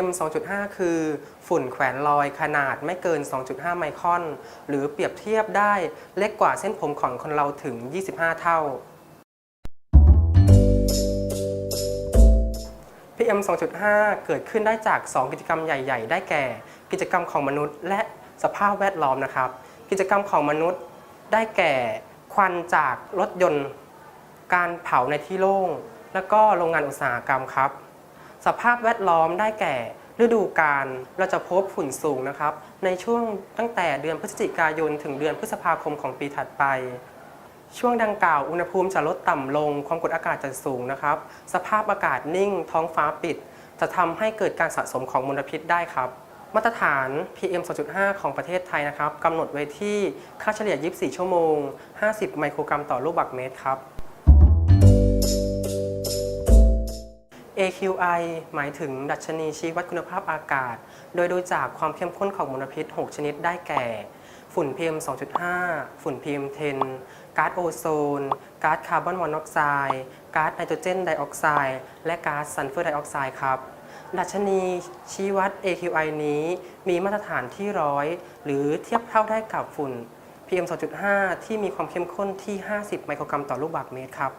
PM 2.5 คือ ฝุ่นแขวนลอยขนาดไม่เกิน 2.5 ไมครอน หรือเปรียบเทียบได้เล็กกว่าเส้นผมของคนเราถึง 25 เท่า PM 2.5 เกิดขึ้นได้จาก 2 กิจกรรมใหญ่ ๆ ได้แก่ กิจกรรมของมนุษย์ และสภาพแวดล้อมนะครับ กิจกรรมของมนุษย์ได้แก่ควันจากรถยนต์ การเผาในที่โล่ง และก็โรงงานอุตสาหกรรมครับ สภาพแวดล้อมได้แก่ ฤดูกาลเราจะพบฝุ่นสูงนะครับ ในช่วงตั้งแต่เดือนพฤศจิกายน ถึงเดือนพฤษภาคมของปีถัดไป ช่วงดังกล่าวอุณหภูมิจะลดต่ำลง ความกดอากาศจะสูงนะครับ สภาพอากาศนิ่ง ท้องฟ้าปิด จะทำให้เกิดการสะสมของมลพิษได้ครับมาตรฐาน PM 2.5 ของประเทศไทยนะครับกำหนดไว้ที่ค่าเฉลี่ย 24 ชั่วโมง 50 ไมโครกรัมต่อลูกบาศก์เมตรครับ AQI หมายถึงดัชนีชี้วัดคุณภาพอากาศ โดยดูจากความเข้มข้นของมลพิษ 6 ชนิดได้แก่ ฝุ่น PM 2.5 ฝุ่น PM 10 ก๊าซโอโซน ก๊าซคาร์บอนมอนอกไซด์ ก๊าซไนโตรเจนไดออกไซด์ และก๊าซซัลเฟอร์ไดออกไซด์ครับ ดัชนีชี้วัด AQI นี้มีมาตรฐานที่ร้อยหรือเทียบเท่าได้กับฝุ่น PM 2.5 ที่มีความเข้มข้นที่ 50 ไมโครกรัมต่อลูกบาศก์เมตรครับ